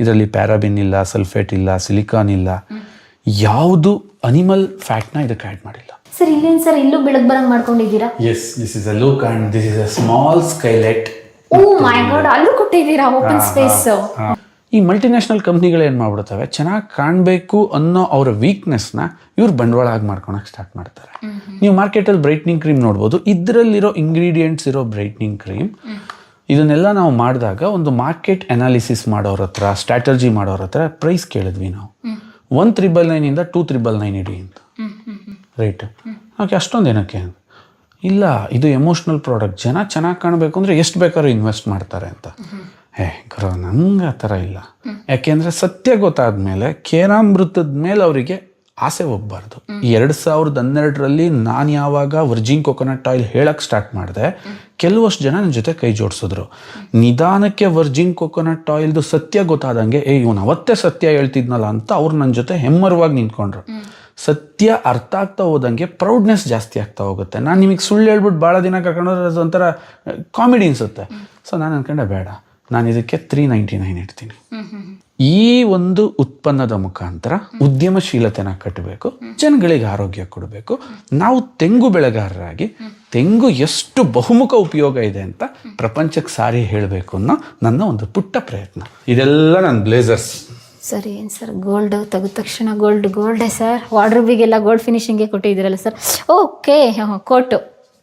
ಇದರಲ್ಲಿ ಪ್ಯಾರಾಬಿನ್ ಇಲ್ಲ ಸಲ್ಫೇಟ್ ಇಲ್ಲ ಸಿಲಿಕಾನ್ ಇಲ್ಲ. ಯಾವುದು ಅನಿಮಲ್ ಫ್ಯಾಟ್ನ ಇದಕ್ಕೆ ಆ್ಯಡ್ ಮಾಡಿಲ್ಲ. ಸರ್ ಇಲ್ಲೇನು ಸರ್ ಇಲ್ಲೂ ಬೆಳಗ್ಗೆ ಬರಂಗ್ ಮಾಡ್ಕೊಂಡಿದ್ದೀರಾ? Yes this is a look and this is a small skylight oh my god ಅಲ್ಲೂ ಕೊಟ್ಟಿದ್ದೀರಾ ಓಪನ್ ಸ್ಪೇಸ್ ಈ ಮಲ್ಟಿನ್ಯಾಷನಲ್ ಕಂಪ್ನಿಗಳು ಏನು ಮಾಡ್ಬಿಡ್ತವೆ? ಚೆನ್ನಾಗಿ ಕಾಣಬೇಕು ಅನ್ನೋ ಅವರ ವೀಕ್ನೆಸ್ನ ಇವ್ರು ಬಂಡವಾಳ ಆಗಿ ಮಾಡ್ಕೊಳಕ್ಕೆ ಸ್ಟಾರ್ಟ್ ಮಾಡ್ತಾರೆ ನೀವು ಮಾರ್ಕೆಟಲ್ಲಿ ಬ್ರೈಟ್ನಿಂಗ್ ಕ್ರೀಮ್ ನೋಡ್ಬೋದು. ಇದರಲ್ಲಿರೋ ಇಂಗ್ರೀಡಿಯೆಂಟ್ಸ್ ಇರೋ ಬ್ರೈಟ್ನಿಂಗ್ ಕ್ರೀಮ್ ಇದನ್ನೆಲ್ಲ ನಾವು ಮಾಡಿದಾಗ ಒಂದು ಮಾರ್ಕೆಟ್ ಅನಾಲಿಸಿಸ್ ಮಾಡೋರ ಹತ್ರ ಸ್ಟ್ರಾಟಜಿ ಮಾಡೋರ ಹತ್ರ ಪ್ರೈಸ್ ಕೇಳಿದ್ವಿ ನಾವು. ಒನ್ ತ್ರಿಬಲ್ ನೈನಿಂದ ಟೂ ತ್ರಿಬಲ್ ನೈನ್ ಇಡಿ ಅಂತ. ರೈಟ್ ಓಕೆ ಅಷ್ಟೊಂದು ಏನಕ್ಕೆ ಇಲ್ಲ ಇದು ಎಮೋಷ್ನಲ್ ಪ್ರಾಡಕ್ಟ್ ಜನ ಚೆನ್ನಾಗಿ ಕಾಣಬೇಕು ಅಂದರೆ ಎಷ್ಟು ಬೇಕಾದ್ರೂ ಇನ್ವೆಸ್ಟ್ ಮಾಡ್ತಾರೆ ಅಂತ. ಏ ಗುರು ನಂಗೆ ಆ ಥರ ಇಲ್ಲ. ಯಾಕೆಂದರೆ ಸತ್ಯ ಗೊತ್ತಾದ ಮೇಲೆ ಕೇರಾಮೃತದ ಮೇಲೆ ಅವರಿಗೆ ಆಸೆ ಹೋಗ್ಬಾರ್ದು. ಎರಡು ಸಾವಿರದ ಹನ್ನೆರಡರಲ್ಲಿ ನಾನು ಯಾವಾಗ ವರ್ಜಿನ್ ಕೊಕೊನಟ್ ಆಯಿಲ್ ಹೇಳಕ್ಕೆ ಸ್ಟಾರ್ಟ್ ಮಾಡಿದೆ, ಕೆಲವಷ್ಟು ಜನ ನನ್ನ ಜೊತೆ ಕೈ ಜೋಡಿಸಿದ್ರು. ನಿಧಾನಕ್ಕೆ ವರ್ಜಿನ್ ಕೊಕೊನಟ್ ಆಯಿಲ್ದು ಸತ್ಯ ಗೊತ್ತಾದಂಗೆ, ಏ, ಇವನು ಅವತ್ತೇ ಸತ್ಯ ಹೇಳ್ತಿದ್ನಲ್ಲ ಅಂತ ಅವ್ರು ನನ್ನ ಜೊತೆ ಹೆಮ್ಮರವಾಗಿ ನಿಂತ್ಕೊಂಡ್ರು. ಸತ್ಯ ಅರ್ಥ ಆಗ್ತಾ ಹೋದಂಗೆ ಪ್ರೌಡ್ನೆಸ್ ಜಾಸ್ತಿ ಆಗ್ತಾ ಹೋಗುತ್ತೆ. ನಾನು ನಿಮಗೆ ಸುಳ್ಳು ಹೇಳ್ಬಿಟ್ಟು ಭಾಳ ದಿನ ಕರ್ಕೊಂಡೋದ್ರೆ ಅದೊಂಥರ ಕಾಮಿಡಿ ಅನಿಸುತ್ತೆ. ಸೊ ನಾನು ಅನ್ಕೊಂಡೆ, ಬೇಡ. ನಾನು ಇದಕ್ಕೆ ತ್ರೀ ನೈಂಟಿ ನೈನ್ ಇಡ್ತೀನಿ ಈ ಒಂದು ಉತ್ಪನ್ನದ ಮುಖಾಂತರ ಉದ್ಯಮಶೀಲತೆನ ಕಟ್ಟಬೇಕು ಜನಗಳಿಗೆ ಆರೋಗ್ಯ ಕೊಡಬೇಕು. ನಾವು ತೆಂಗು ಬೆಳೆಗಾರರಾಗಿ ತೆಂಗು ಎಷ್ಟು ಬಹುಮುಖ ಉಪಯೋಗ ಇದೆ ಅಂತ ಪ್ರಪಂಚಕ್ಕೆ ಸಾರಿ ಹೇಳಬೇಕು ಅನ್ನೋ ನನ್ನ ಒಂದು ಪುಟ್ಟ ಪ್ರಯತ್ನ. ಇದೆಲ್ಲ ನನ್ನ ಬ್ಲೇಸರ್ಸ್ ಸರಿ ಏನು ಸರ್ ಗೋಲ್ಡ್ ತೆಗೆದ ತಕ್ಷಣ ಗೋಲ್ಡ್ ಗೋಲ್ಡೇ ಸರ್? ವಾರ್ಡ್ರೂಬಿಗೆಲ್ಲ ಗೋಲ್ಡ್ ಫಿನಿಷಿಂಗೇ ಕೊಟ್ಟಿದ್ದೀರಲ್ಲ ಸರ್? ಓಕೆ ಕೋಟು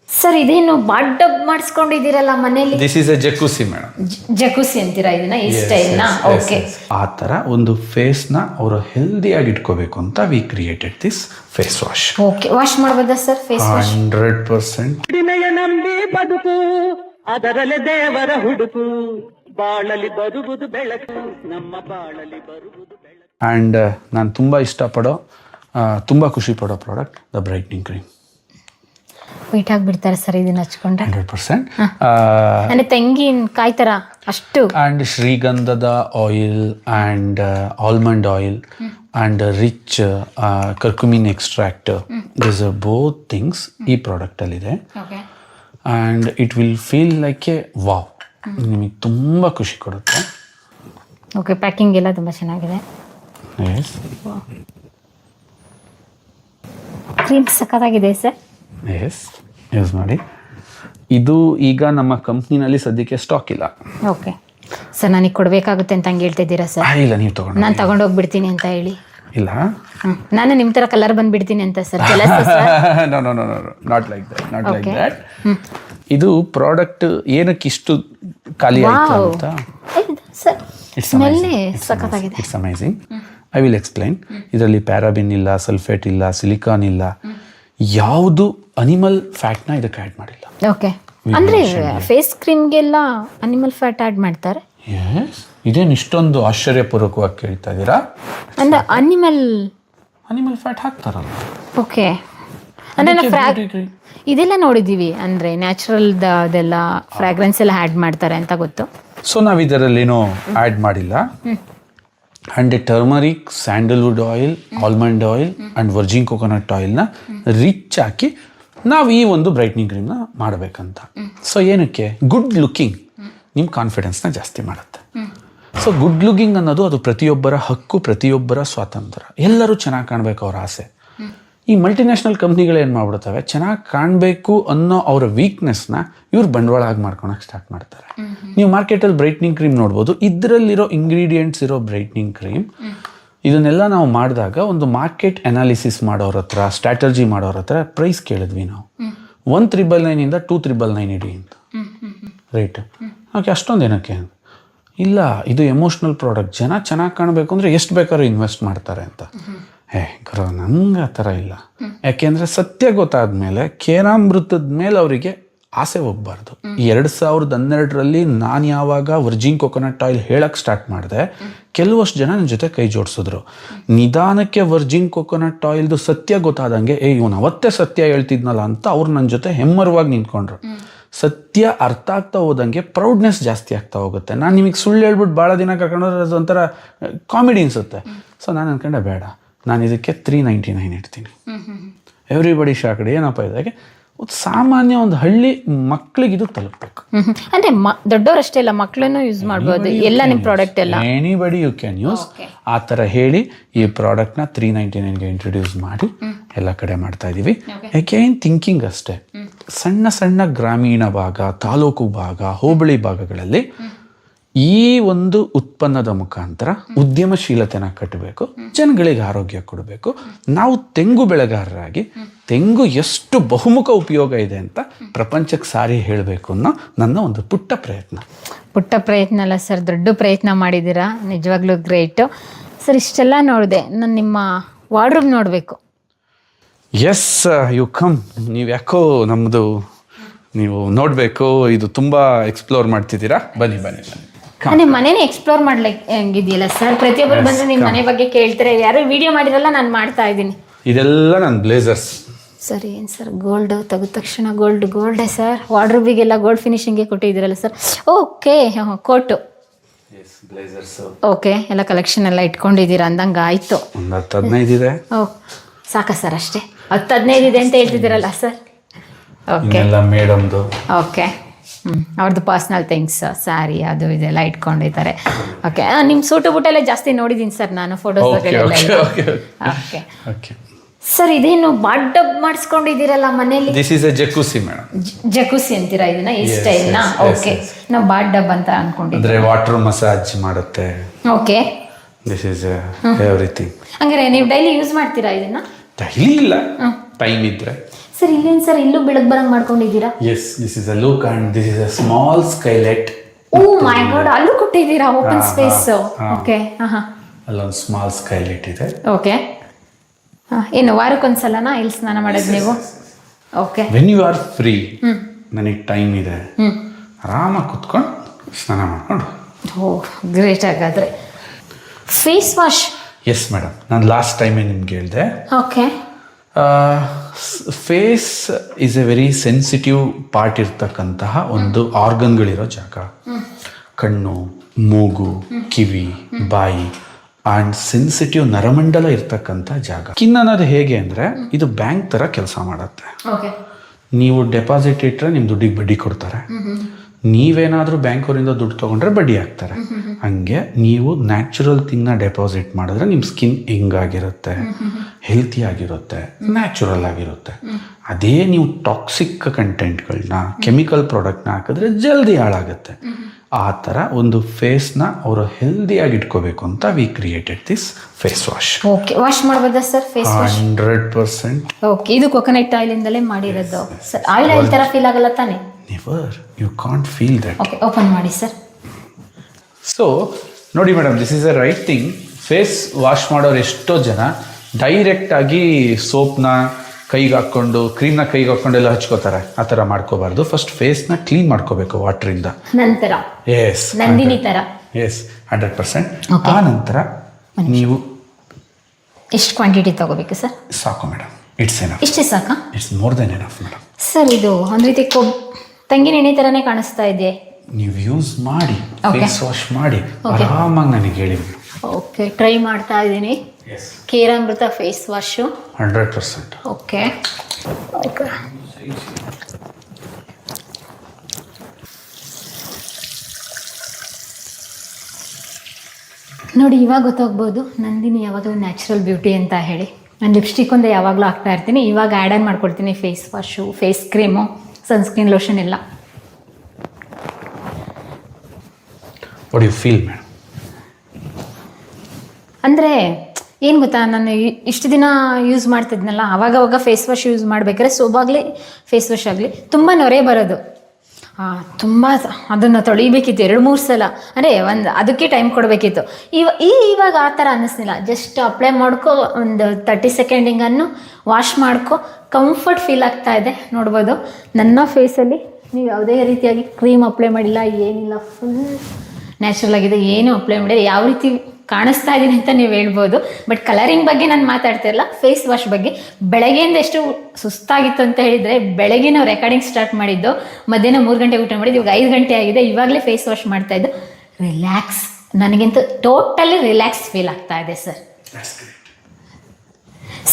ಸರ್ ಇದೇನು ಬಾಡ್ ಡಬ್ ಮಾಡಿಸ್ಕೊಂಡಿದ್ದೀರಲ್ಲ ಮನೇಲಿ? This is a Jacuzzi madam Jacuzzi ಅಂತೀರಾ ಇದನ್ನ? ಈ ಸ್ಟೈಲ್ನ ಓಕೆ ಆ ಥರ ಒಂದು ಫೇಸ್ನ ಅವರು ಹೆಲ್ದಿಯಾಗಿ ಇಟ್ಕೋಬೇಕು ಅಂತ we created this face wash okay wash ಮಾಡಬಹುದಾ sir face wash hundred percent ನಿಮಗೆ ನಂಬಿ ಬದುಕು ಅದರಲ್ಲೇ ದೇವರ ಹುಡುಕು. ಬಾಳಲಿ ಬರುವುದು ಬೆಳಕು ನಮ್ಮ ಬಾಳಲಿ ಬರುವುದು ಬೆಳಕು. ಆ್ಯಂಡ್ ನಾನು ತುಂಬ ಇಷ್ಟಪಡೋ ತುಂಬ ಖುಷಿ ಪಡೋ product the brightening cream white ಆಗಿಬಿಡ್ತಾರೆ ಸರ್ ಇದನ್ನ ಹಚ್ಕೊಂಡ್ರೆ. Hundred percent. ಅಂದರೆ ತೆಂಗಿನ ಕಾಯಿ ಥರ ಅಷ್ಟು. ಆ್ಯಂಡ್ ಶ್ರೀಗಂಧದ oil and almond oil and rich curcumin extract this are both things ಈ ಪ್ರಾಡಕ್ಟಲ್ಲಿದೆ and it will feel like a wow ನಿಮಗೆ ತುಂಬ ಖುಷಿ ಕೊಡುತ್ತೆ. ಓಕೆ ಪ್ಯಾಕಿಂಗ್ ಎಲ್ಲ ತುಂಬ ಚೆನ್ನಾಗಿದೆ. ಕ್ರೀಮ್ ಸಖತ್ತಾಗಿದೆ ಸರ್ ಎಸ್ ಯೂಸ್ ಮಾಡಿ. ಇದು ಈಗ ನಮ್ಮ ಕಂಪ್ನಿನಲ್ಲಿ ಸದ್ಯಕ್ಕೆ ಸ್ಟಾಕ್ ಇಲ್ಲ. ಓಕೆ ಸರ್ ನನಗೆ ಕೊಡಬೇಕಾಗುತ್ತೆ ಅಂತ ಹಂಗೆ ಹೇಳ್ತಿದ್ದೀರಾ ಸರ್ ಆ, ಇಲ್ಲ ನೀವು ತಗೊಂಡು ನಾನು ತಗೊಂಡೋಗ್ಬಿಡ್ತೀನಿ ಅಂತ ಹೇಳಿ. ಇಲ್ಲ? ಹ್ಮ್. ನಾನು ನಿಮ್ಮ ಥರ ಕಲರ್ ಬಂದ್ಬಿಡ್ತೀನಿ ಅಂತ ಸರ್ ಕೆಲಸ sir no no no no not like that not like Okay. That ಇದು ಪ್ರಾಡಕ್ಟ್ ಏನಕ್ಕೆ ಇಷ್ಟು ಖಾಲಿ ಆಯ್ತು ವಾವ್ ಅಂತ? ಸರ್ ಸ್ಮೆಲ್ಲೇ ಸಖತ್ತಾಗಿದೆ. It's amazing I will explain ಇದರಲ್ಲಿ ಪ್ಯಾರಾಬಿನ್ ಇಲ್ಲ ಸಲ್ಫೇಟ್ ಇಲ್ಲ ಸಿಲಿಕಾನ್ ಇಲ್ಲ. ಯಾವುದು ಅನಿಮಲ್ ಫ್ಯಾಟ್ನ ಇದಕ್ಕೆ ಆ್ಯಡ್ ಮಾಡಿಲ್ಲ. ಓಕೆ ಅಂದ್ರೆ ಫೇಸ್ ಕ್ರೀಮ್ಗೆಲ್ಲ ಅನಿಮಲ್ ಫ್ಯಾಟ್ ಆ್ಯಡ್ ಮಾಡ್ತಾರೆ? ಎಸ್ ಇದೇನು ಇಷ್ಟೊಂದು ಆಶ್ಚರ್ಯಪೂರ್ವಕವಾಗಿ ಕೇಳ್ತಾ ಇದ್ದೀರಾ? ಅಂದ್ರೆ ಅನಿಮಲ್ ಅನಿಮಲ್ ಫ್ಯಾಟ್ ಹಾಕ್ತಾರಲ್ಲ. ಓಕೆ ಅಂದ್ರೆ ನಾವು ಫ್ರಾ. ಇದೆಲ್ಲ ನೋಡಿದ್ದೀವಿ ಅಂದರೆ ನ್ಯಾಚುರಲ್ದ ಅದೆಲ್ಲ ಫ್ರಾಗ್ರೆನ್ಸ್ ಎಲ್ಲ ಆ್ಯಡ್ ಮಾಡ್ತಾರೆ ಅಂತ ಗೊತ್ತು. ಸೊ ನಾವು ಇದರಲ್ಲೇನೋ ಆ್ಯಡ್ ಮಾಡಿಲ್ಲ. And turmeric sandalwood oil almond oil and virgin coconut ಆಯಿಲ್ನ rich ಹಾಕಿ ನಾವು ಈ ಒಂದು ಬ್ರೈಟ್ನಿಂಗ್ ಕ್ರೀಮ್ನ ಮಾಡಬೇಕಂತ. ಸೊ ಏನಕ್ಕೆ? ಗುಡ್ ಲುಕಿಂಗ್ ನಿಮ್ಮ ಕಾನ್ಫಿಡೆನ್ಸ್ನ ಜಾಸ್ತಿ ಮಾಡುತ್ತೆ. ಸೊ ಗುಡ್ ಲುಕಿಂಗ್ ಅನ್ನೋದು ಅದು ಪ್ರತಿಯೊಬ್ಬರ ಹಕ್ಕು, ಪ್ರತಿಯೊಬ್ಬರ ಸ್ವಾತಂತ್ರ್ಯ. ಎಲ್ಲರೂ ಚೆನ್ನಾಗಿ ಕಾಣಬೇಕು ಅವ್ರ ಆಸೆ. ಈ ಮಲ್ಟಿನ್ಯಾಷನಲ್ ಕಂಪ್ನಿಗಳು ಏನು ಮಾಡ್ಬಿಡ್ತವೆ? ಚೆನ್ನಾಗಿ ಕಾಣಬೇಕು ಅನ್ನೋ ಅವರ ವೀಕ್ನೆಸ್ನ ಇವ್ರು ಬಂಡವಾಳ ಆಗಿ ಮಾಡ್ಕೊಳಕ್ಕೆ ಸ್ಟಾರ್ಟ್ ಮಾಡ್ತಾರೆ. ನೀವು ಮಾರ್ಕೆಟಲ್ಲಿ ಬ್ರೈಟ್ನಿಂಗ್ ಕ್ರೀಮ್ ನೋಡ್ಬೋದು. ಇದರಲ್ಲಿರೋ ಇಂಗ್ರೀಡಿಯೆಂಟ್ಸ್ ಇರೋ ಬ್ರೈಟ್ನಿಂಗ್ ಕ್ರೀಮ್ ಇದನ್ನೆಲ್ಲ ನಾವು ಮಾಡಿದಾಗ ಒಂದು ಮಾರ್ಕೆಟ್ ಅನಾಲಿಸಿಸ್ ಮಾಡೋರ ಹತ್ರ ಸ್ಟ್ರಾಟಜಿ ಮಾಡೋರ ಹತ್ರ ಪ್ರೈಸ್ ಕೇಳಿದ್ವಿ ನಾವು. ಒನ್ ತ್ರಿಬಲ್ ನೈನಿಂದ ಟೂ ತ್ರಿಬಲ್ ನೈನ್ ಇಡಿ ಅಂತ. ರೈಟ್ ಓಕೆ ಅಷ್ಟೊಂದು ಏನಕ್ಕೆ? ಅಂತ ಇಲ್ಲ ಇದು ಎಮೋಷ್ನಲ್ ಪ್ರಾಡಕ್ಟ್ ಜನ ಚೆನ್ನಾಗಿ ಕಾಣಬೇಕು ಅಂದರೆ ಎಷ್ಟು ಬೇಕಾದ್ರೂ ಇನ್ವೆಸ್ಟ್ ಮಾಡ್ತಾರೆ ಅಂತ. ಏ ಗುರು ನಂಗೆ ಆ ಥರ ಇಲ್ಲ. ಯಾಕೆಂದರೆ ಸತ್ಯ ಗೊತ್ತಾದ ಮೇಲೆ ಕೇರಾಮೃತದ ಮೇಲೆ ಅವರಿಗೆ ಆಸೆ ಹೋಗ್ಬಾರ್ದು ಎರಡು ಸಾವಿರದ ಹನ್ನೆರಡರಲ್ಲಿ ನಾನು ಯಾವಾಗ ವರ್ಜಿನ್ ಕೊಕೊನಟ್ ಆಯಿಲ್ ಹೇಳಕ್ಕೆ ಸ್ಟಾರ್ಟ್ ಮಾಡಿದೆ, ಕೆಲವಷ್ಟು ಜನ ನನ್ನ ಜೊತೆ ಕೈ ಜೋಡಿಸಿದ್ರು. ನಿಧಾನಕ್ಕೆ ವರ್ಜಿನ್ ಕೊಕೊನಟ್ ಆಯಿಲ್ದು ಸತ್ಯ ಗೊತ್ತಾದಂಗೆ, ಏ, ಇವನು ಅವತ್ತೇ ಸತ್ಯ ಹೇಳ್ತಿದ್ನಲ್ಲ ಅಂತ ಅವ್ರು ನನ್ನ ಜೊತೆ ಹೆಮ್ಮರವಾಗಿ ನಿಂತ್ಕೊಂಡ್ರು. ಸತ್ಯ ಅರ್ಥ ಆಗ್ತಾ ಹೋದಂಗೆ ಪ್ರೌಡ್ನೆಸ್ ಜಾಸ್ತಿ ಆಗ್ತಾ ಹೋಗುತ್ತೆ. ನಾನು ನಿಮಗೆ ಸುಳ್ಳು ಹೇಳ್ಬಿಟ್ಟು ಭಾಳ ದಿನ ಕರ್ಕೊಂಡೋದ್ರೆ ಅದು ಕಾಮಿಡಿ ಅನಿಸುತ್ತೆ. ಸೊ ನಾನು ಅನ್ಕೊಂಡೆ, ಬೇಡ. ನಾನು ಇದಕ್ಕೆ ತ್ರೀ ನೈಂಟಿ ನೈನ್ ಇಡ್ತೀನಿ ಎವ್ರಿಬಡಿ ಶಾಕಡೆ ಏನಪ್ಪ ಇದಕ್ಕೆ ಒಂದು ಸಾಮಾನ್ಯ ಒಂದು ಹಳ್ಳಿ ಮಕ್ಕಳಿಗೆ ಇದು ತಲುಪಬೇಕು. ಅಂದ್ರೆ ದೊಡ್ಡವರಷ್ಟೇ ಇಲ್ಲ ಮಕ್ಕಳನ್ನು ಯೂಸ್ ಮಾಡ್ಬೋದು. ಎಲ್ಲ ನಿಮ್ಮ ಪ್ರಾಡಕ್ಟ್ ಎಲ್ಲ. ಎನಿಬಡಿ ಯು ಕ್ಯಾನ್ ಯೂಸ್ ಆ ಥರ ಹೇಳಿ ಈ ಪ್ರಾಡಕ್ಟ್ನ ತ್ರೀ ನೈಂಟಿ ನೈನ್ಗೆ ಇಂಟ್ರೊಡ್ಯೂಸ್ ಮಾಡಿ ಎಲ್ಲ ಕಡೆ ಮಾಡ್ತಾ ಇದ್ದೀವಿ ಅಗೈನ್ ಥಿಂಕಿಂಗ್ ಅಷ್ಟೇ. ಸಣ್ಣ ಸಣ್ಣ ಗ್ರಾಮೀಣ ಭಾಗ ತಾಲೂಕು ಭಾಗ ಹೋಬಳಿ ಭಾಗಗಳಲ್ಲಿ ಈ ಒಂದು ಉತ್ಪನ್ನದ ಮುಖಾಂತರ ಉದ್ಯಮಶೀಲತೆನ ಕಟ್ಟಬೇಕು ಜನಗಳಿಗೆ ಆರೋಗ್ಯ ಕೊಡಬೇಕು. ನಾವು ತೆಂಗು ಬೆಳೆಗಾರರಾಗಿ ತೆಂಗು ಎಷ್ಟು ಬಹುಮುಖ ಉಪಯೋಗ ಇದೆ ಅಂತ ಪ್ರಪಂಚಕ್ಕೆ ಸಾರಿ ಹೇಳಬೇಕು ಅನ್ನೋ ನನ್ನ ಒಂದು ಪುಟ್ಟ ಪ್ರಯತ್ನ. ಪುಟ್ಟ ಪ್ರಯತ್ನ ಅಲ್ಲ ಸರ್ ದೊಡ್ಡ ಪ್ರಯತ್ನ ಮಾಡಿದ್ದೀರಾ? ನಿಜವಾಗ್ಲೂ ಗ್ರೇಟು. ಸರ್ ಇಷ್ಟೆಲ್ಲ ನೋಡಿದೆ ನಾನು ನಿಮ್ಮ ವಾರ್ಡ್ರೂಮ್ ನೋಡಬೇಕು. ಎಸ್ ಯು ಕಮ್ ನೀವು ಯಾಕೋ ನಮ್ಮದು ನೀವು ನೋಡಬೇಕು ಇದು ತುಂಬ ಎಕ್ಸ್ಪ್ಲೋರ್ ಮಾಡ್ತಿದ್ದೀರಾ? ಬನ್ನಿ ಬನ್ನಿ ಬನ್ನಿ. ನಿಮ್ಮ ಮನೇನೆ ಎಕ್ಸ್ಪ್ಲೋರ್ ಮಾಡ್ಲಿಕ್ಕೆ ಹಂಗಿದೆಯಲ್ಲ ಸರ್ ಪ್ರತಿಯೊಬ್ಬರು ಬಂದು ನಿಮ್ಮ ಮನೆ ಬಗ್ಗೆ ಕೇಳ್ತಾರೆ. ಯಾರು ವಿಡಿಯೋ ಮಾಡಿರಲ್ಲ ನಾನು ಮಾಡ್ತಾ ಇದ್ದೀನಿ. ಇದೆಲ್ಲ ನನ್ನ ಬ್ಲೇಸರ್ಸ್ ಸರ್ ಏನು ಸರ್ ಗೋಲ್ಡ್ ತೆಗೆದ ತಕ್ಷಣ ಗೋಲ್ಡ್ ಗೋಲ್ಡೇ ಸರ್ ವಾರ್ಡ್ರೂಬಿಗೆಲ್ಲ ಗೋಲ್ಡ್ ಫಿನಿಶಿಂಗ್ಗೆ ಕೊಟ್ಟಿದ್ದೀರಲ್ಲ ಸರ್ ಓಕೆ ಕೋಟು ಓಕೆ ಎಲ್ಲ ಕಲೆಕ್ಷನ್ ಎಲ್ಲ ಇಟ್ಕೊಂಡಿದ್ದೀರ? ಅಂದಂಗೆ ಆಯಿತು. ಒಂದು ಹತ್ತು ಹದಿನೈದು ಇದೆ. ಓ ಸಾಕಾ ಸರ್ ಅಷ್ಟೇ? ಹತ್ತು ಹದಿನೈದು ಇದೆ ಅಂತ ಹೇಳ್ತಿದ್ದೀರಲ್ಲ ಸರ್ ಓಕೆ ಮೇಡಮ್ದು ಓಕೆ ಅವ್ರದ್ದು ಪರ್ಸ್ನಲ್ ಥಿಂಗ್ಸ್ ಸ್ಯಾರಿ ಅದು ಇದೆಲ್ಲ ಇಟ್ಕೊಂಡಿದ್ದಾರೆ. ಓಕೆ ನಿಮ್ಮ ಸೂಟು ಬುಟ್ಟೆಲ್ಲ ಜಾಸ್ತಿ ನೋಡಿದ್ದೀನಿ ಸರ್ ನಾನು photos okay okay okay okay sir ಇದೇನು ಬಾಡ್ ಡಬ್ ಮಾಡಿಸ್ಕೊಂಡಿದ್ದೀರಲ್ಲ ಮನೇಲಿ? This is a Jacuzzi madam Jacuzzi ಅಂತೀರಾ ಇದನ್ನ? ಈ ಸ್ಟೈಲ್ನ ಓಕೆ ನಾವು ಬಾಡ್ ಡಬ್ ಅಂತ ಅನ್ಕೊಂಡಿದ್ದೀವಿ. ಅಂದ್ರೆ ವಾಟರ್ ಮಸಾಜ್ ಮಾಡುತ್ತೆ. ಓಕೆ ದಿಸ್ ಇಸ್ ಎವ್ರಿಥಿಂಗ್ ಹಂಗಾರೆ ನೀವು ಡೈಲಿ ಯೂಸ್ ಮಾಡ್ತೀರಾ ಇದನ್ನ? ಡೈಲಿ ಇಲ್ಲ. ಟೈಮ್ ಇದ್ರೆ. ಸರ್ ಇಲ್ಲೇನು ಸರ್ ಇಲ್ಲೂ ಬೆಳಗ್ಗೆ ಬರಂಗ್ ಮಾಡ್ಕೊಂಡಿದ್ದೀರಾ? Yes this is a look and this is a small skylight oh my god ಅಲ್ಲೂ ಕೊಟ್ಟಿದ್ದೀರಾ? ಓಪನ್ ಸ್ಪೇಸ್ ಓಕೆ ಹಾಂ. ಅಲ್ಲೊಂದು ಸ್ಮಾಲ್ ಸ್ಕೈಲೆಟ್ ಇದೆ. ಓಕೆ ಏನು ವಾರಕ್ಕೊಂದ್ಸಲನಾ? ಇಲ್ಲಿ ಸ್ನಾನ ಮಾಡೋದು ನೀವು? Okay when you are free ನನಗೆ ಟೈಮ್ ಇದೆ. ಆರಾಮಾಗಿ ಕುತ್ಕೊಂಡು ಸ್ನಾನ ಮಾಡಿಕೊಂಡು ಓ ಗ್ರೇಟ್ ಹಾಗಾದ್ರೆ. ಫೇಸ್ ವಾಶ್ ಎಸ್ ಮೇಡಮ್ ನಾನು ಲಾಸ್ಟ್ ಟೈಮೇ ನಿಮ್ಗೆ ಹೇಳಿದೆ. Okay face is a very sensitive part ಇರ್ತಕ್ಕಂತಹ ಒಂದು ಆರ್ಗನ್ಗಳಿರೋ ಜಾಗ. ಕಣ್ಣು ಮೂಗು ಕಿವಿ ಬಾಯಿ ಆ್ಯಂಡ್ ಸೆನ್ಸಿಟಿವ್ ನರಮಂಡಲ ಇರ್ತಕ್ಕಂಥ ಜಾಗ. ಕಿನ್ ಅನ್ನೋದು ಹೇಗೆ ಅಂದರೆ ಇದು ಬ್ಯಾಂಕ್ ಥರ ಕೆಲಸ ಮಾಡುತ್ತೆ. ನೀವು ಡೆಪಾಸಿಟ್ ಇಟ್ಟರೆ ನಿಮ್ಮ ದುಡ್ಡಿಗೆ ಬಡ್ಡಿ ಕೊಡ್ತಾರೆ. ನೀವೇನಾದರೂ ಬ್ಯಾಂಕವರಿಂದ ದುಡ್ಡು ತೊಗೊಂಡ್ರೆ ಬಡ್ಡಿ ಹಾಕ್ತಾರೆ. ಹಂಗೆ ನೀವು ನ್ಯಾಚುರಲ್ ಥಿಂಗ್ನ ಡೆಪಾಸಿಟ್ ಮಾಡಿದ್ರೆ ನಿಮ್ಮ ಸ್ಕಿನ್ ಹೆಂಗಾಗಿರುತ್ತೆ? ಹೆಲ್ತಿ ಆಗಿರುತ್ತೆ ನ್ಯಾಚುರಲ್ ಆಗಿರುತ್ತೆ. ಅದೇ ನೀವು ಟಾಕ್ಸಿಕ್ ಕಂಟೆಂಟ್ಗಳನ್ನ ಕೆಮಿಕಲ್ ಪ್ರಾಡಕ್ಟ್ನ ಹಾಕಿದ್ರೆ ಜಲ್ದಿ ಹಾಳಾಗುತ್ತೆ. ಆ ಥರ ಒಂದು ಫೇಸ್ನ ಅವರು ಹೆಲ್ದಿಯಾಗಿ ಇಟ್ಕೋಬೇಕು ಅಂತ we created this face wash okay wash ಮಾಡಬಹುದಾ sir face wash hundred percent okay ಇದು ಕೊಕೊನಟ್ ಆಯಿಲಿಂದಲೇ ಮಾಡಿರೋದು. ಸರ್ ಆಯಿಲ್ ಆಯಿಲ್ ಥರ ಫೀಲ್ ಆಗಲ್ಲ ತಾನೇ? Never you can't feel that okay open ಮಾಡಿ ಸರ್ ಸೊ ನೋಡಿ madam this is a right thing face wash ಮಾಡೋರು ಎಷ್ಟೋ ಜನ ಡೈರೆಕ್ಟಾಗಿ ಸೋಪ್ನ ಕೈಗೆ ಹಾಕ್ಕೊಂಡು ಕ್ರೀಮ್ನ ಕೈಗೆ ಹಾಕ್ಕೊಂಡೆಲ್ಲ ಹಚ್ಕೋತಾರೆ. ಆ ಥರ ಮಾಡ್ಕೋಬಾರ್ದು. ಫಸ್ಟ್ ಫೇಸ್ನ ಕ್ಲೀನ್ ಮಾಡ್ಕೋಬೇಕು ವಾಟ್ರಿಂದ ನಂತರ? ಎಸ್ ನಂದಿನಿ ಥರ ಎಸ್ ಹಂಡ್ರೆಡ್ ಪರ್ಸೆಂಟ್. ಆ ನಂತರ ನೀವು ಎಷ್ಟು ಕ್ವಾಂಟಿಟಿ ತಗೋಬೇಕು ಸರ್ ಸಾಕು ಮೇಡಮ್ ಇಟ್ಸ್ ಎನಫ್ ಇಷ್ಟೇ ಸಾಕಾ? It's more than enough madam sir ಇದು ಒಂದು ರೀತಿ ಕೊಬ್ ತೆಂಗಿನ ಎಣ್ಣೆ ಥರನೇ ಕಾಣಿಸ್ತಾ ಇದೆ. ನೀವು ಯೂಸ್ ಮಾಡಿ. ಫೇಸ್ ವಾಶ್ ಮಾಡಿ. ಆರಾಮಾಗಿ ನನಗೆ ಹೇಳಿ ಓಕೆ ಟ್ರೈ ಮಾಡ್ತಾ ಇದ್ದೀನಿ. Keramrutha face wash hundred percent okay okay ನೋಡಿ ಇವಾಗ ಗೊತ್ತಾಗ್ಬೋದು ನಂದಿನಿ ಯಾವಾಗಲೂ ನ್ಯಾಚುರಲ್ ಬ್ಯೂಟಿ ಅಂತ ಹೇಳಿ. ನಾನು ಲಿಪ್ಸ್ಟಿಕ್ ಒಂದೇ ಯಾವಾಗಲೂ ಹಾಕ್ತಾ ಇರ್ತೀನಿ. ಇವಾಗ ಆ್ಯಡ್ ಆನ್ ಮಾಡ್ಕೊಳ್ತೀನಿ face wash face cream sunscreen lotion ಎಲ್ಲ. ವಾಟ್ ಯು ಫೀಲ್ ಮೇಡಮ್ ಅಂದರೆ, ಏನು ಗೊತ್ತಾ, ನಾನು ಇಷ್ಟು ದಿನ ಯೂಸ್ ಮಾಡ್ತಿದ್ನಲ್ಲ ಅವಾಗವಾಗ ಫೇಸ್ ವಾಶ್ ಯೂಸ್ ಮಾಡಬೇಕಾದ್ರೆ ಸೋಬಾಗಲಿ ಫೇಸ್ ವಾಶ್ ಆಗಲಿ, ತುಂಬ ನೊರೆ ಬರೋದು. ತುಂಬ ಅದನ್ನು ತೊಳಿಬೇಕಿತ್ತು, ಎರಡು ಮೂರು ಸಲ. ಅಂದರೆ, ಒಂದು ಅದಕ್ಕೆ ಟೈಮ್ ಕೊಡಬೇಕಿತ್ತು. ಇವ ಈ ಇವಾಗ ಆ ಥರ ಅನ್ನಿಸ್ಲಿಲ್ಲ. ಜಸ್ಟ್ ಅಪ್ಲೈ ಮಾಡ್ಕೊ, ಒಂದು ತರ್ಟಿ ಸೆಕೆಂಡಿಂಗನ್ನು ವಾಶ್ ಮಾಡ್ಕೊ. ಕಂಫರ್ಟ್ ಫೀಲ್ ಆಗ್ತಾ ಇದೆ, ನೋಡ್ಬೋದು. ನನ್ನ ಫೇಸಲ್ಲಿ ನೀವು ಯಾವುದೇ ರೀತಿಯಾಗಿ ಕ್ರೀಮ್ ಅಪ್ಲೈ ಮಾಡಿಲ್ಲ, ಏನಿಲ್ಲ ಫುಲ್ ನ್ಯಾಚುರಲ್ ಆಗಿದೆ, ಏನೂ ಅಪ್ಲೈ ಮಾಡಿದೆ ಯಾವ ರೀತಿ ಕಾಣಿಸ್ತಾ ಇದ್ದೀನಿ ಅಂತ ನೀವು ಹೇಳ್ಬೋದು. ಬಟ್ ಕಲರಿಂಗ್ ಬಗ್ಗೆ ನಾನು ಮಾತಾಡ್ತಿರಲ್ಲ ಫೇಸ್ ವಾಶ್ ಬಗ್ಗೆ. ಬೆಳಗ್ಗೆಯಿಂದ ಎಷ್ಟು ಸುಸ್ತಾಗಿತ್ತು ಅಂತ ಹೇಳಿದರೆ, ಬೆಳಗ್ಗೆ ನಾವು ರೆಕಾರ್ಡಿಂಗ್ ಸ್ಟಾರ್ಟ್ ಮಾಡಿದ್ದು, ಮಧ್ಯಾಹ್ನ ಮೂರು ಗಂಟೆ ಊಟ ಮಾಡಿದ್ದು, ಇವಾಗ ಐದು ಗಂಟೆ ಆಗಿದೆ. ಇವಾಗಲೇ ಫೇಸ್ ವಾಶ್ ಮಾಡ್ತಾ ಇದ್ದು. ರಿಲ್ಯಾಕ್ಸ್ ನನಗಿಂತ ಟೋಟಲಿ ರಿಲ್ಯಾಕ್ಸ್ ಫೀಲ್ ಆಗ್ತಾ ಇದೆ ಸರ್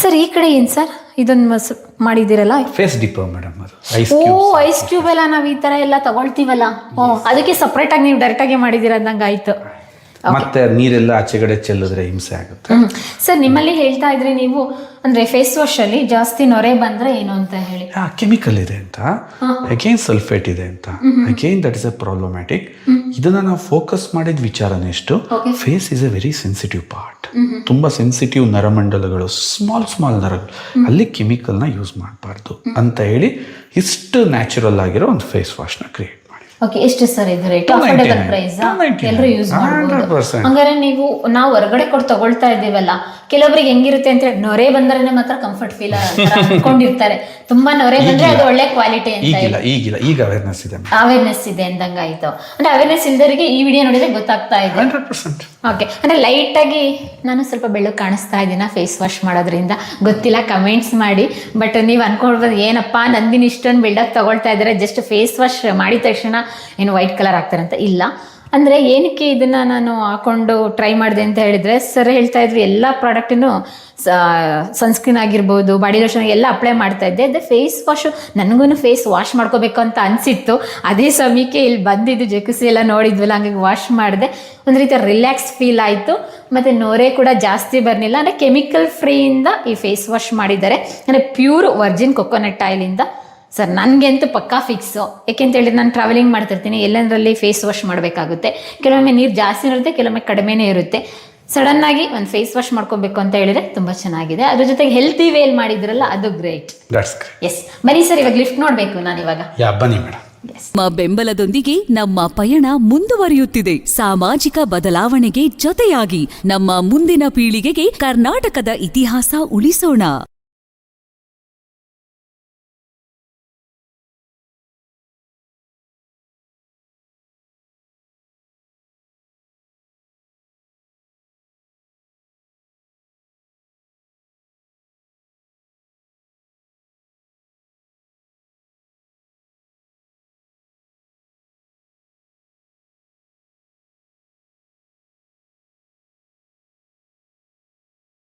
ಸರ್ ಈ ಕಡೆ ಏನು ಸರ್? ಇದೊಂದು ಮಸ್ ಮಾಡಿದ್ದೀರಲ್ಲ? ಫೇಸ್ ಡಿಪೋ ಮೇಡಮ್ ಅದು. ಐಸ್ ಓ ಐಸ್ ಕ್ಯೂಬ್ ಎಲ್ಲ ನಾವು ಈ ತರ ಎಲ್ಲ ತಗೊಳ್ತೀವಲ್ಲ? ಓ ಅದಕ್ಕೆ ಸಪ್ರೇಟಾಗಿ ನೀವು ಡೈರೆಕ್ಟ್ ಆಗಿ ಮಾಡಿದ್ದೀರ ಅಂದಂಗೆ ಆಯ್ತು. ಮತ್ತೆ ನೀರೆಲ್ಲ ಆಚೆಗಡೆ ಚೆಲ್ಲಿದ್ರೆ ಹಿಂಸೆ ಆಗುತ್ತೆ. ಸರ್ ನಿಮ್ಮಲ್ಲಿ ಹೇಳ್ತಾ ಇದ್ರಿ ನೀವು ಅಂದ್ರೆ ಫೇಸ್ ವಾಶ್ ಅಲ್ಲಿ ಜಾಸ್ತಿ ನೊರೆ ಬಂದ್ರೆ ಏನು ಅಂತ ಹೇಳಿ? ಕೆಮಿಕಲ್ ಇದೆ ಅಂತ. ಅಗೇನ್ ಸಲ್ಫೇಟ್ ಇದೆ ಅಂತ. Again that is a problematic ಇದನ್ನ ನಾವು ಫೋಕಸ್ ಮಾಡಿದ ವಿಚಾರನೇ ಎಷ್ಟು face is a very sensitive part ತುಂಬಾ ಸೆನ್ಸಿಟಿವ್ ನರಮಂಡಲಗಳು ಸ್ಮಾಲ್ ಸ್ಮಾಲ್ ನರಗಳು ಅಲ್ಲಿ ಕೆಮಿಕಲ್ನ ಯೂಸ್ ಮಾಡಬಾರ್ದು ಅಂತ ಹೇಳಿ ಇಷ್ಟು ನ್ಯಾಚುರಲ್ ಆಗಿರೋ ಒಂದು ಫೇಸ್ ವಾಶ್ನ ಕ್ರಿಯೇಟ್ ಮಾಡಿ ಓಕೆ ಎಷ್ಟು ಸರ್ ಇದು ರೇಟ್ 299. ಪ್ರೈಸ್ 299. ಎಲ್ಲರೂ ಯೂಸ್ 100%. ಹಂಗಾರೆ ನೀವು ನಾವು ಹೊರಗಡೆ ಕೊಟ್ಟು ತಗೊಳ್ತಾ ಇದ್ದೀವಲ್ಲ ಕೆಲವರಿಗೆ ಹೆಂಗಿರುತ್ತೆ ಅಂತ ಹೇಳಿ ನೊರೆ ಬಂದ್ರೆ ಮಾತ್ರ ಕಂಫರ್ಟ್ ಫೀಲ್ ಅನ್ಕೊಂಡಿರ್ತಾರೆ ತುಂಬಾ ನೊರೆ ಬಂದ್ರೆ ಅದು ಒಳ್ಳೆ ಕ್ವಾಲಿಟಿ ಅಂತ ಈಗಿಲ್ಲ ಈಗಿಲ್ಲ. ಈಗ ಅವೇರ್ನೆಸ್ ಇದೆ ಅವೇರ್ನೆಸ್ ಇದೆ ಅಂದಂಗಾಯ್ತು. ಅಂದ್ರೆ ಅವೇರ್ನೆಸ್ ಇಲ್ದವರಿಗೆ ಈ ವಿಡಿಯೋ ನೋಡಿದ್ರೆ ಗೊತ್ತಾಗ್ತಾ ಇದೆ. Hundred percent. ಓಕೆ ಅಂದ್ರೆ ಲೈಟ್ ಆಗಿ ನಾನು ಸ್ವಲ್ಪ ಬೆಳ್ಳಗೆ ಕಾಣಿಸ್ತಾ ಇದ್ದೀನ ಫೇಸ್ ವಾಶ್ ಮಾಡೋದ್ರಿಂದ. ಗೊತ್ತಿಲ್ಲ ಕಮೆಂಟ್ಸ್ ಮಾಡಿ. ಬಟ್ ನೀವು ಅನ್ಕೊಳ್ಬೋದು ಏನಪ್ಪ ನಂದಿನ ಇಷ್ಟೊಂದು ಬಿಲ್ಡಪ್ ತಗೊಳ್ತಾ ಇದ್ದಾರೆ ಜಸ್ಟ್ ಫೇಸ್ ವಾಶ್ ಮಾಡಿದ ತಕ್ಷಣ ಏನು ವೈಟ್ ಕಲರ್ ಆಗ್ತಾರೆ ಅಂತ ಇಲ್ಲ. ಅಂದರೆ ಏನಕ್ಕೆ ಇದನ್ನು ನಾನು ಹಾಕೊಂಡು ಟ್ರೈ ಮಾಡಿದೆ ಅಂತ ಹೇಳಿದರೆ ಸರ್ ಹೇಳ್ತಾ ಇದ್ವಿ ಎಲ್ಲ ಪ್ರಾಡಕ್ಟನ್ನು ಸನ್ಸ್ಕ್ರೀನ್ ಆಗಿರ್ಬೋದು ಬಾಡಿ ಲೋಷನ್ ಎಲ್ಲ ಅಪ್ಲೈ ಮಾಡ್ತಾ ಇದ್ದೆ. ಅದೇ ಫೇಸ್ ವಾಶು ನನಗೂ ಫೇಸ್ ವಾಶ್ ಮಾಡ್ಕೋಬೇಕು ಅಂತ ಅನಿಸಿತ್ತು. ಅದೇ ಸಮಯಕ್ಕೆ ಇಲ್ಲಿ ಬಂದಿದ್ದು ಜಕುಸಿ ಎಲ್ಲ ನೋಡಿದ್ವಲ್ಲ, ಹಂಗಾಗಿ ವಾಶ್ ಮಾಡಿದೆ. ಒಂದು ರೀತಿ ರಿಲ್ಯಾಕ್ಸ್ ಫೀಲ್ ಆಯಿತು. ಮತ್ತು ನೋರೆ ಕೂಡ ಜಾಸ್ತಿ ಬರಲಿಲ್ಲ. ಅಂದರೆ ಕೆಮಿಕಲ್ ಫ್ರೀಯಿಂದ ಈ ಫೇಸ್ ವಾಶ್ ಮಾಡಿದ್ದಾರೆ. ಅಂದರೆ ಪ್ಯೂರ್ ವರ್ಜಿನ್ ಕೊಕೊನಟ್ ಆಯಿಲಿಂದ ಸರ್ ನನಗಂತೂ ಪಕ್ಕಾ ಫಿಕ್ಸು ಯಾಕೆಂತ ಹೇಳಿದ್ರೆ ನಾನು ಟ್ರಾವೆಲಿಂಗ್ ಮಾಡ್ತಿರ್ತೀನಿ ಎಲ್ಲೆಂದರಲ್ಲಿ ಫೇಸ್ ವಾಶ್ ಮಾಡಬೇಕಾಗುತ್ತೆ. ಕೆಲವೊಮ್ಮೆ ನೀರು ಜಾಸ್ತಿ ಇರುತ್ತೆ ಕೆಲವೊಮ್ಮೆ ಕಡಿಮೆನೇ ಇರುತ್ತೆ. ಸಡನ್ನಾಗಿ ಒಂದು ಫೇಸ್ ವಾಶ್ ಮಾಡ್ಕೊಬೇಕು ಅಂತ ಹೇಳಿದ್ರೆ ತುಂಬ ಚೆನ್ನಾಗಿದೆ. ಅದ್ರ ಜೊತೆಗೆ ಹೆಲ್ತಿ ವೇಲ್ ಮಾಡಿದ್ರಲ್ಲ ಅದು ಗ್ರೇಟ್ ದಟ್ಸ್ ಗ್ರೇಟ್ ಎಸ್ ಬನ್ನಿ ಸರ್ ಇವಾಗ ಲಿಫ್ಟ್ ನೋಡಬೇಕು ನಾನು ಇವಾಗ. ಯಾ ಬನ್ನಿ ಮೇಡಮ್ ನಮ್ಮ ಬೆಂಬಲದೊಂದಿಗೆ ನಮ್ಮ ಪಯಣ ಮುಂದುವರಿಯುತ್ತಿದೆ. ಸಾಮಾಜಿಕ ಬದಲಾವಣೆಗೆ ಜೊತೆಯಾಗಿ ನಮ್ಮ ಮುಂದಿನ ಪೀಳಿಗೆಗೆ ಕರ್ನಾಟಕದ ಇತಿಹಾಸ ಉಳಿಸೋಣ.